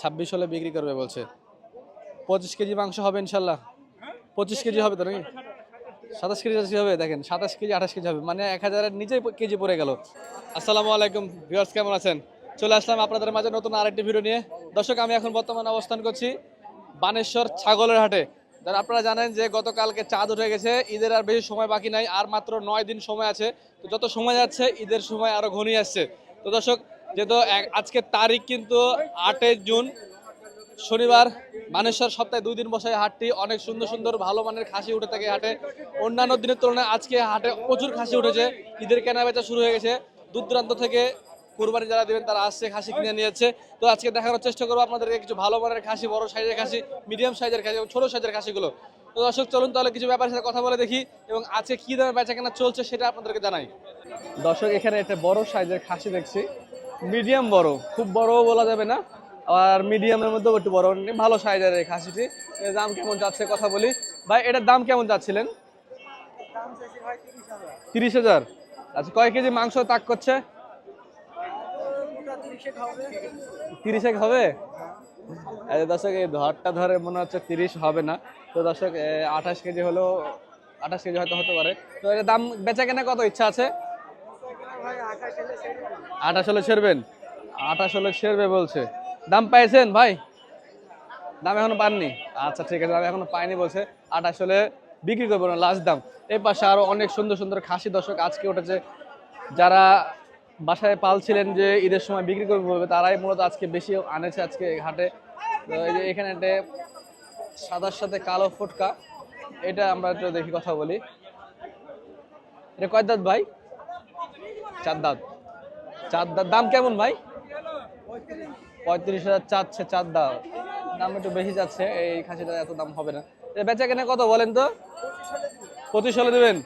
ছাব্বিশ হলে বিক্রি করবে বলছে। পঁচিশ কেজি মাংস হবে ইনশাল্লাহ। পঁচিশ কেজি হবে তো নাকি? সাতাশ কেজি আশি হবে, দেখেন, সাতাশ কেজি, আঠাশ কেজি হবে। মানে এক হাজারের নিচেই কেজি পড়ে গেল। আসসালামু আলাইকুম ভিউয়ার্স কেমন আছেন? চলে আসলাম আপনাদের মাঝে নতুন আরেকটি ভিডিও নিয়ে। দর্শক, আমি এখন বর্তমানে অবস্থান করছি বানেশ্বর ছাগলের হাটে। যারা আপনারা জানেন যে গতকালকে চাঁদ উঠে গেছে, ঈদের আর বেশি সময় বাকি নাই, আর মাত্র নয় দিন সময় আছে। তো যত সময় যাচ্ছে, ঈদের সময় আরও ঘনিয়ে আসছে। তো দর্শক যেহেতু আজকের তারিখ কিন্তু আটই জুন। শনিবার মানেশ্বর সপ্তাহে দুই দিন বসে হাটটি। অনেক সুন্দর সুন্দর ভালো মানের খাসি উঠে থাকে হাটে। অন্যান্য দিনের তুলনায় আজকে হাটে প্রচুর খাসি উঠেছে। ঈদের কেনা বেচা শুরু হয়ে গেছে। দূর দূরান্ত থেকে কুরবানি যারা দেবেন, তারা আসছে, খাসি কিনে নিয়ে যাচ্ছে তো আজকে দেখানোর চেষ্টা করব আপনাদেরকে কিছু ভালো মানের খাসি, বড় সাইজের খাসি মিডিয়াম সাইজের খাসি এবং ছোট সাইজের খাসিগুলো। তো দর্শক, চলুন তাহলে কিছু ব্যাপারের সাথে কথা বলে দেখি এবং আজকে কী দামে বেচা কেনা চলছে সেটা আপনাদেরকে জানাই। দর্শক, এখানে একটা বড় সাইজের খাসি দেখছি। মিডিয়াম বড়, খুব বড় বলা যাবে না। আর মিডিয়ামের মধ্যেও একটু বড় ভালো সাইজের এই খাসিটি। দাম কেমন যাচ্ছে কথা বলি। ভাই, এটার দাম কেমন যাচ্ছিলেন? তিরিশ হাজার। আচ্ছা কয় কেজি মাংস তাক করছে? তিরিশ এক হবে? আরে দর্শক, এই ধরটা ধরে মনে হচ্ছে তিরিশ হবে না। তো দর্শক আঠাশ কেজি হলেও, আঠাশ কেজি হয়তো হতে পারে। তো এর দাম বেচা কেনা কত ইচ্ছা আছে? আঠাশ হলে ছেড়বেন আঠাশ হলে ছেড়বে বলছে। দাম পাইছেন ভাই? দাম এখনও পাননি? আচ্ছা ঠিক আছে, দাম এখনও পাইনি বলছে। আঠাশ হলে বিক্রি করব না লাস্ট দাম। এই পাশে আরও অনেক সুন্দর সুন্দর খাসি দর্শক আজকে উঠেছে। যারা বাসায় পালছিলেন যে ঈদের সময় বিক্রি করবে বলবে, তারাই মূলত আজকে বেশি আনেছে আজকে হাটে। তো এই যে এখানে একটা সাদার সাথে কালো ফুটকা, এটা আমরা একটু দেখি, কথা বলি। এটা কয় দাঁত ভাই? চার দাঁত চার দাঁত দাম কেমন ভাই? পঁয়ত্রিশ হাজার চাচ্ছে চার দাঁত দাম একটু বেশি যাচ্ছে এই খাসিটা এত দাম হবে না। বেচা কেনে কত বলেন তো? পঁচিশ হলে দেবেন।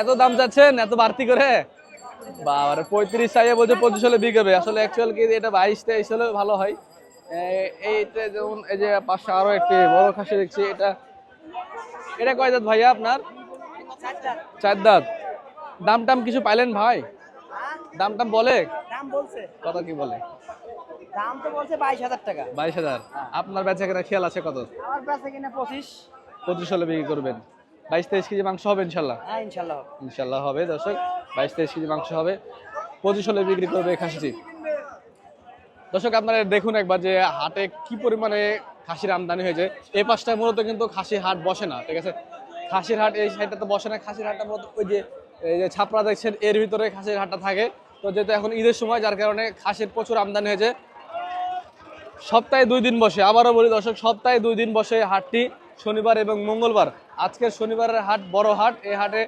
এত দাম যাচ্ছেন এত বাড়তি করে? বাবারে পঁয়ত্রিশ চাইয়ে বলছে পঁচিশ হলে বিকেবে আসলে অ্যাকচুয়াল কি এটা বাইশ তেইশ হলে ভালো হয়। এইটা যেমন এই যে পাশে আরও একটি বড় খাসি দেখছি এটা এটা কয় দাঁত ভাইয়া আপনার? চার দাঁত দাম টাম কিছু পাইলেন ভাই? দাম টাম বলে? দাম বলছে। কত কি বলে? দাম তো বলছে বাইশ হাজার টাকা। বাইশ হাজার। আপনার বেচা কেনা খেয়াল আছে কত? আমার কাছে কিনা পঁচিশ। পঁচিশ হলে বিক্রি করবেন। বাইশ তেইশ কেজি মাংস হবে ইনশাল্লাহ? হ্যাঁ ইনশাল্লাহ হবে। ইনশাল্লাহ হবে দর্শক। বাইশ তেইশ কেজি মাংস হবে। পঁচিশ হলে বিক্রি করবে খাসিটি। দর্শক আপনারা দেখুন একবার যে হাটে কি পরিমাণে খাসির আমদানি হয়েছে। এই পাশটায় মূলত কিন্তু খাসির হাট বসে না ঠিক আছে? খাসির হাট এই সাইডটা তো বসে না খাসির হাটটা মূলত ওই যে এই যে ছাপড়া দেখছেন, এর ভিতরে খাসির হাটটা থাকে। তো যেহেতু এখন ঈদের সময়, যার কারণে খাসির প্রচুর আমদানি হয়েছে। সপ্তাহে দুই দিন বসে, আবারও বলি দর্শক, সপ্তাহে দুই দিন বসে হাটটি, শনিবার এবং মঙ্গলবার। আজকের শনিবারের হাট বড় হাট, এই হাটে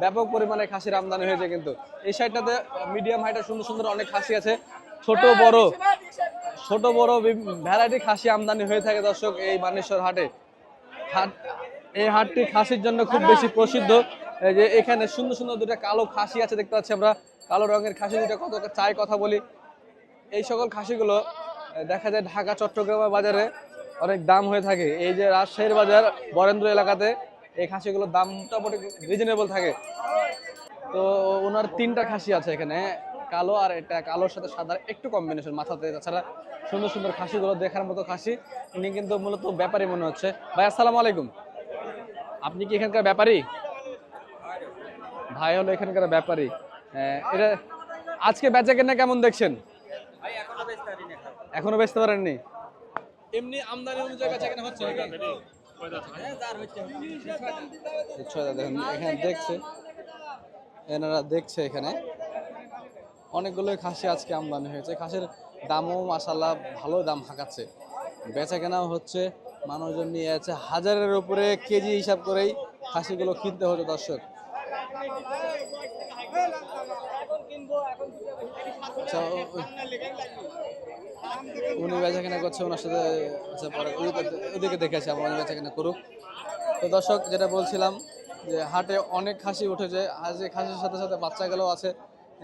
ব্যাপক পরিমাণে খাসির আমদানি হয়েছে কিন্তু। এই সাইডটাতে মিডিয়াম হাইটে সুন্দর সুন্দর অনেক খাসি আছে। ছোট, বড় ছোট, বড় ভ্যারাইটি খাসি আমদানি হয়ে থাকে দর্শক এই মানেশ্বর হাটে। হাট এই হাটটি খাসির জন্য খুব বেশি প্রসিদ্ধ। এই যে এখানে সুন্দর সুন্দর দুটো কালো খাসি আছে, দেখতে পাচ্ছি আমরা। কালো রঙের খাসি দুটো কত চাই কথা বলি। এই সকল খাসিগুলো দেখা যায় ঢাকা চট্টগ্রামের বাজারে অনেক দাম হয়ে থাকে। এই যে রাজশাহীর বাজার, বরেন্দ্র এলাকাতে এই খাসিগুলোর দাম মোটামুটি রিজনেবল থাকে। তো ওনার তিনটা খাসি আছে এখানে, কালো আর এটা কালোর সাথে সাদার একটু কম্বিনেশন মাথাতে। তাছাড়া সুন্দর সুন্দর খাসিগুলো দেখার মতো খাসি। ইনি কিন্তু মূলত ব্যাপারী মনে হচ্ছে। ভাই, আসসালামু আলাইকুম। আপনি কি এখানকার ব্যাপারী? ভাই হলো এখানকার ব্যাপারী। এটা আজকে বেচা কেনা কেমন দেখছেন? এখনও বেচতে পারেননি এমনি আমদানি অনুযায়ী বেচা কেনা হচ্ছে? আচ্ছা, এখানে দেখছে এনারা দেখছে এখানে। অনেকগুলো খাসি আজকে আমদানি হয়েছে। খাসির দামও মাসাল্লাহ ভালো দাম হাঁকাচ্ছে। বেচা কেনাও হচ্ছে মানুষজন নিয়ে আছে। হাজারের উপরে কেজি হিসাব করেই খাসিগুলো কিনতে হতো দর্শক। উনি বেচা কেনা করছে, ওনার সাথে আচ্ছা পরে ওদিকে- দেখেছি আমরা বেচা কেনা করুক। তো দর্শক, যেটা বলছিলাম যে হাটে অনেক খাসি উঠেছে যে খাসির সাথে সাথে বাচ্চাগুলো আছে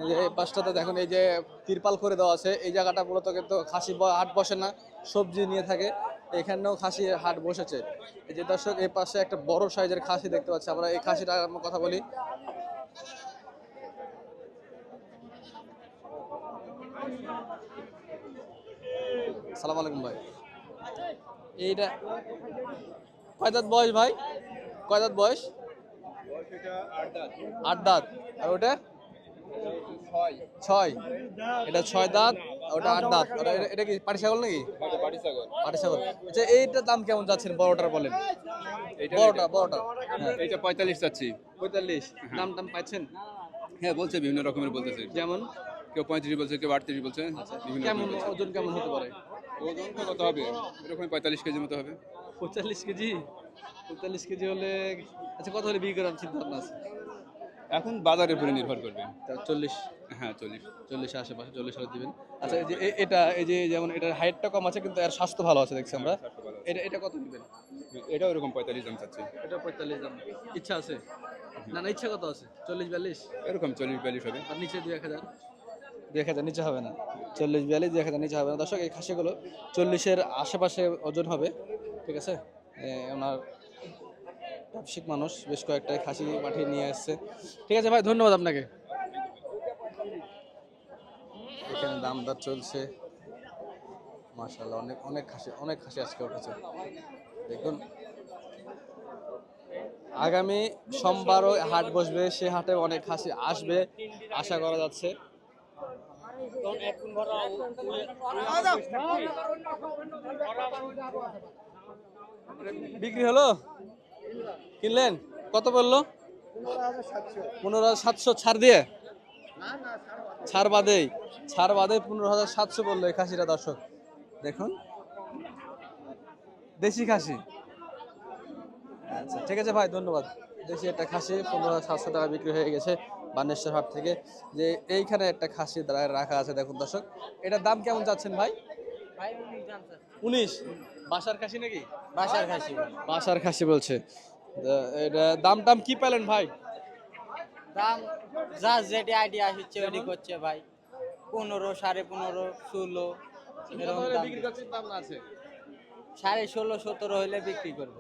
যে এই পাশটাতে দেখুন, এই যে তিরপাল করে দেওয়া আছে, এই জায়গাটা মূলত কিন্তু খাসি হাট বসে না, সবজি নিয়ে থাকে। এখানেও খাসি হাট বসেছে। এই যে দর্শক এই পাশে একটা বড় সাইজের খাসি দেখতে পাচ্ছি আমরা। এই খাসিটার আমরা কথা বলি। সালাম আলাইকুম ভাই। এইটা কয় দাঁত বয়স ভাই? কয় দাঁত বয়স? আট দাঁত। আর ওটা? ছয়। এটা ছয় দাঁত। ওটা আট দাঁত। এটা- এটা কি পাটি ছাগল নাকি পাটি ছাগল আচ্ছা এইটার দাম কেমন যাচ্ছেন বড়টার বলেন? বড়টা বড়টা। হ্যাঁ এটা পঁয়তাল্লিশ চাচ্ছি পঁয়তাল্লিশ। দাম টাম পাচ্ছেন? হ্যাঁ বলছে বিভিন্ন রকমের বলতেছে। যেমন? কেউ পঁয়ত্রিশ বলছে কেউ আটত্রিশ বলছে। বিভিন্ন কেমন ওজন কেমন হতে পারে? ওজন কত হবে? এরকম পঁয়তাল্লিশ কেজির মতো হবে। পঁয়তাল্লিশ কেজি? পঁয়তাল্লিশ কেজি হলে আচ্ছা কত হলে বিক্রি করার চিন্তা ভাবনা আছে এখন বাজারের উপরে নির্ভর করবে। তা চল্লিশ। হ্যাঁ চল্লিশ চল্লিশ আশেপাশে চল্লিশ হাজার দিবেন। আচ্ছা এই যে এটা এই যে যেমন এটার হাইটটা কম আছে কিন্তু এর স্বাস্থ্য ভালো আছে দেখছি আমরা। এটা এটা কত দিবেন? এটাও এরকম পঁয়তাল্লিশ দাম চাচ্ছি। এটা পঁয়তাল্লিশ দাম। ইচ্ছা আছে? না না ইচ্ছা কত আছে? চল্লিশ বিয়াল্লিশ? এরকম চল্লিশ বিয়াল্লিশ হবে। আর নিচে দুই এক হাজার? দুই এক হাজার নিচে হবে না। চল্লিশ বিয়াল্লিশ দুই এক হাজার নিচে হবে না। দর্শক এই খাসিগুলো চল্লিশের আশেপাশে ওজন হবে ঠিক আছে? ওনার ব্যবসায়িক মানুষ বেশ কয়েকটা খাসি পাঠিয়ে নিয়ে আসছে। ঠিক আছে ভাই ধন্যবাদ আপনাকে। এখানে দাম দর চলছে। মাশাল্লাহ অনেক অনেক খাসি অনেক খাসি আজকে উঠেছে। দেখুন, আগামী সোমবারও হাট বসবে, সে হাটে অনেক খাসি আসবে, আশা করা যাচ্ছে। বিক্রি হলো? কিনলেন? কত বলল পনেরো সাতশো ছাড় দিয়ে? ছাড় বাদেই ছাড় বাদে পনেরো হাজার সাতশো বলল এই খাসিটা দর্শক। দেখুন। দেশি খাসি। আচ্ছা ঠিক আছে ভাই ধন্যবাদ। দেশি একটা খাসি পনেরো হাজার সাতশো টাকা বিক্রি হয়ে গেছে বানেশ্বর হাট থেকে। যে এইখানে একটা খাসি রাখা আছে দেখুন দর্শক। এটার দাম কেমন যাচ্ছেন ভাই? উনিশ। বাসার খাসি নাকি? বাসার খাসি। বাসার খাসি বলছে। এটা দাম টাম কি পেলেন ভাই? দাম যা যেটি আইডিয়া আসছে ওটি করছে ভাই। পনেরো সাড়ে পনেরো ষোলো এরকম দাম আছে সাড়ে ষোলো সতেরো হলে বিক্রি করব।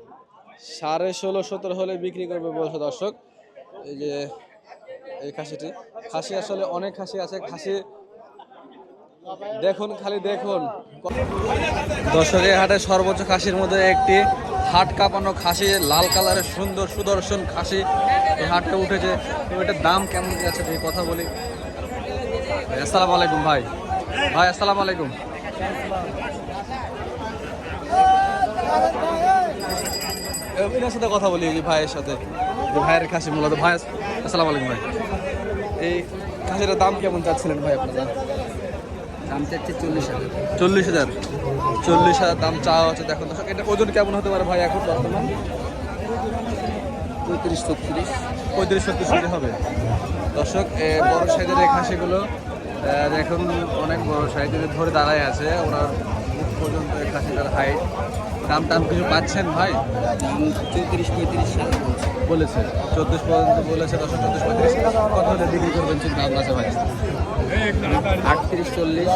সাড়ে ষোলো সতেরো হলে বিক্রি করবে বলছে দর্শক। এই যে এই খাসিটি। খাসি আসলে অনেক খাসি আছে। খাসি দেখুন খালি দেখুন। দর্শক এই হাটে সর্বোচ্চ খাসির মধ্যে একটি হাট কাঁপানো খাসি। লাল কালারের সুন্দর সুদর্শন খাসি। হাটে উঠেছে। তো এটার দাম কেমন কি আছে দেখি কথা বলি? আসসালামু আলাইকুম ভাই। ভাই আসসালামু আলাইকুম। সাথে কথা বলি ভাইয়ের সাথে। ভাইয়ের খাসি মূলত। ভাই আসসালামু আলাইকুম ভাই। এই খাসিটার দাম কেমন চাচ্ছিলেন ভাই আপনারা? দাম চাচ্ছে চল্লিশ হাজার। চল্লিশ হাজার। চল্লিশ হাজার দাম চাওয়া হচ্ছে। দেখুন দর্শক এটা ওজন কেমন হতে পারে ভাই এখন বর্তমান? পঁয়ত্রিশ ছত্রিশ। পঁয়ত্রিশ ছত্রিশ কেজি হবে। দর্শক বড় সাইজের এই খাসিগুলো দেখুন অনেক বড় সাইজের ধরে দাঁড়ায় আছে। ওনার মুখ পর্যন্ত এই খাসিটার হাইট দাম টাম কিছু পাচ্ছেন ভাই? দাম চৌত্রিশ পঁয়ত্রিশ বলেছে। চোদ্দোশ পর্যন্ত বলেছে দশ চোদ্দোশ পঁয়ত্রিশ। কত হলে বিক্রি করবেন চিন্তা ভাবনা আছে ভাই? আটত্রিশ চল্লিশ।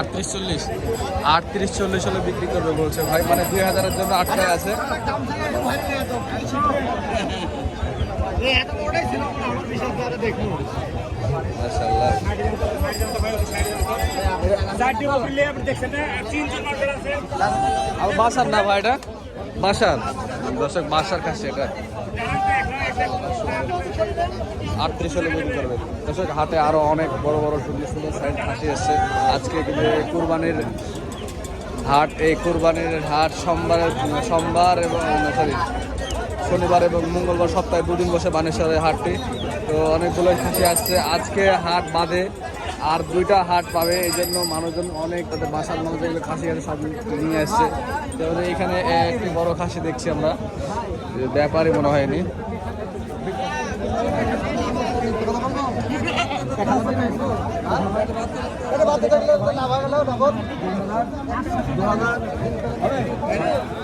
আটত্রিশ চল্লিশ। আটত্রিশ চল্লিশ হলে বিক্রি করবে বলছে ভাই। মানে দুই হাজারের জন্য আটটায় আছে। বাসার না ভাই এটা? বাসার। দর্শক বাসার কাছে এটা। আটত্রিশ হলে বিক্রি করবে। দর্শক হাটে আরও অনেক বড় বড় সুন্দর সুন্দর সাইজ খাসি এসছে আজকে কিন্তু কুরবানির হাট এই কুরবানির হাট সোমবার সোমবার এবং সরি শনিবার এবং মঙ্গলবার সপ্তাহে দুদিন বসে বানেশ্বরের হাটটি। তো অনেকগুলো খাসি আসছে। আজকে হাট বাদে আর দুইটা হাট পাবে। এই জন্য মানুষজন অনেক তাদের বাসার মানুষ খাসি খাসি সব নিয়ে আসছে। তো এখানে একটি বড় খাসি দেখছি আমরা। ব্যাপারই মনে হয়নি। আচ্ছা,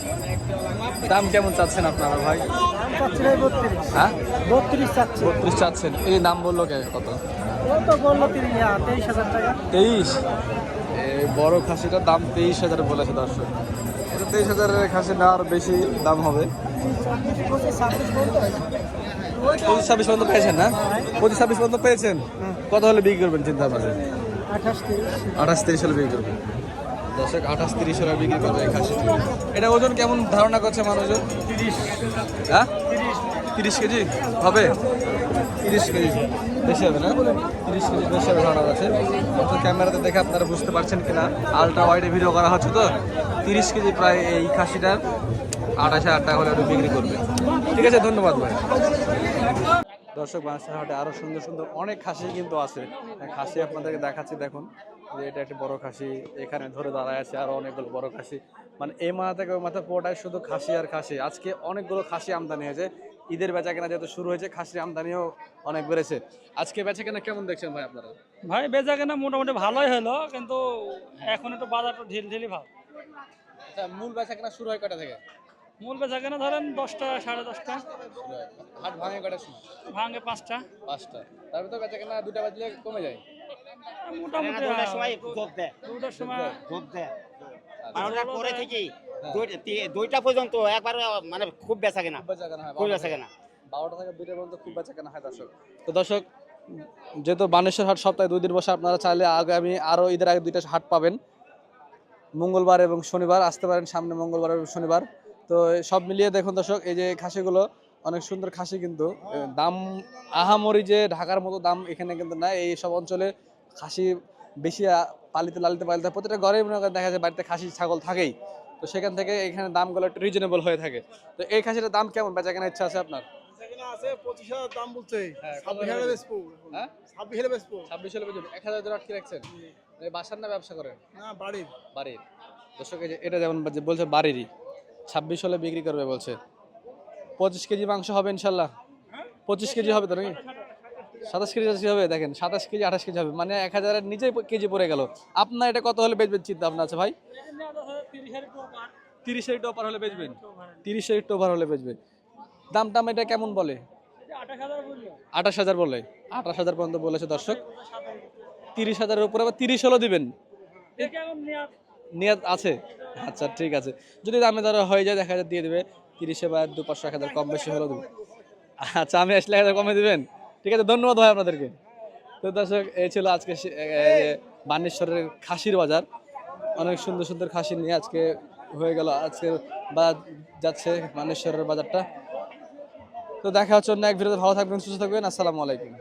দাম কেমন চাচ্ছেন আপনারা ভাই? হ্যাঁ? বত্রিশ চাচ্ছেন। এই দাম বলল কে? কত? হ্যাঁ, তেইশ বড় খাসিটার দাম তেইশ হাজার বলেছে দর্শক। এটা তেইশ হাজারের খাসি না আরও বেশি দাম হবে। পঁচিশ ছাব্বিশ পর্যন্ত পঁচিশ ছাব্বিশ পর্যন্ত পেয়েছেন না? পঁচিশ ছাব্বিশ পর্যন্ত পেয়েছেন? কত হলে বিক্রি করবেন চিন্তা ভাবনা? আঠাশ তিরিশ। আঠাশ তিরিশ হলে বিক্রি করবেন। দর্শক আঠাশ তিরিশ হলে বিক্রি করবে এই খাসিটি এটা ওজন কেমন ধারণা করছে মানুষজন? তিরিশ। হ্যাঁ? তিরিশ। কেজি? হবে? তিরিশ কেজি। বেশি হবে না? তিরিশ কেজি বেশি হবে ধারণা আছে তো ক্যামেরাতে দেখে আপনারা বুঝতে পারছেন কিনা। আলট্রা ওয়াইডে ভিডিও করা হচ্ছে তো। তিরিশ কেজি প্রায় এই খাসিটার। আঠাশ হাজার টাকা হলে ওটা বিক্রি করবে। ঠিক আছে ধন্যবাদ ভাই। দর্শক বাংলাদেশের হাটে আরও সুন্দর সুন্দর অনেক খাসি কিন্তু আছে। খাসি আপনাদেরকে দেখাচ্ছি দেখুন। যে এটা একটা বড় খাসি এখানে ধরে দাঁড়ায় আছে আরও অনেকগুলো বড় খাসি। মানে এই মাথা থেকে ওই মাথা পুরোটাই শুধু খাসি আর খাসি। আজকে অনেকগুলো খাসি আমদানি হয়েছে। ঈদের বেচা কেনা যেহেতু শুরু হয়েছে খাসির আমদানিও অনেক বেড়েছে। আজকে বেচা কেনা কেমন দেখছেন ভাই আপনারা? ভাই বেচা কেনা মোটামুটি ভালোই হলো কিন্তু এখন একটু বাজারটা ঢিল ঢিলি ভাব। আচ্ছা মূল বেচা কেনা শুরু হয় কটা থেকে? মূল বেচা কেনা ধরেন দশটা সাড়ে দশটা। হাট ভাঙে কটা ভাঙে পাঁচটা। পাঁচটা। তারপর তো বেচা কেনা দুটা বাজলে কমে যায়। মোটামুটি দুটার সময় যোগ দেয়। দুটার সময় যোগ দেয়। আর থেকে দুইটা পর্যন্ত একবার মানে খুব বেচা কেনা। খুব বেচা কেনা বারোটা থেকে। কেনা বারোটা থেকে দুইটা পর্যন্ত খুব বেচা কেনা হয় দর্শক। তো দর্শক যেহেতু বানেশ্বর হাট সপ্তাহে দুই দিন বসে আপনারা চাইলে আগামী আরও ঈদের আগে দুইটা হাট পাবেন। মঙ্গলবার এবং শনিবার আসতে পারেন সামনে মঙ্গলবার এবং শনিবার। তো সব মিলিয়ে দেখুন দর্শক এই যে খাসিগুলো অনেক সুন্দর খাসি কিন্তু। দাম আহামরি যে ঢাকার মতো দাম এখানে কিন্তু না এই সব অঞ্চলে খাসি বেশি পালিত লালিত পালিত প্রতিটা ঘরে মনে করেন দেখা যায় বাড়িতে খাসি ছাগল থাকেই। তো সেখান থেকে এখানে দামগুলো একটু রিজনেবল হয়ে থাকে। তো এই খাসিটার দাম কেমন? বেচা কেনার ইচ্ছা আছে আপনার? বাসার না ব্যবসা করেন? বাড়ির। বাড়ির। দর্শক এটা যেমন বলছে বাড়িরই। ছাব্বিশ হলে বিক্রি করবে বলছে। কেজি মাংস হবে ইনশাল্লাহ। পঁচিশ কেজি হবে তো নাকি? সাতাশ কেজি আশি হবে? দেখেন, সাতাশ কেজি, আঠাশ কেজি হবে। মানে এক হাজারের নিচেই কেজি পড়ে গেল। আপনার এটা কত হলে বেচবেন, চিন্তা ভাবনা আছে ভাই? তিরিশের একটু ওভার হলে বেচবেন। তিরিশের একটু ওভার হলে বেচবেন। দাম টাম এটা কেমন বলে? আঠাশ হাজার বলে। আঠাশ হাজার পর্যন্ত বলেছে দর্শক। তিরিশ হাজারের উপরে আবার তিরিশ হলেও দিবেন। নিয়ত আছে? আচ্ছা ঠিক আছে। যদি দামে দরে হয়ে যায়, দেখা যায় দিয়ে দেবে। তিরিশে বা দু পাঁচশো এক হাজার কম বেশি হলেও দেবে। আচ্ছা আমি আসলে এক হাজার কমে দিবেন? ঠিক আছে, ধন্যবাদ ভাই আপনাদেরকে। তো দর্শক, এই ছিল আজকে বানেশ্বরের খাসির বাজার। অনেক সুন্দর সুন্দর খাসি নিয়ে আজকে হয়ে গেল। আজকে বা যাচ্ছে বানেশ্বরের বাজারটা। তো দেখা হচ্ছে অন্য এক ভিডিওতে। ভালো থাকবেন, সুস্থ থাকবেন। আসসালামু আলাইকুম।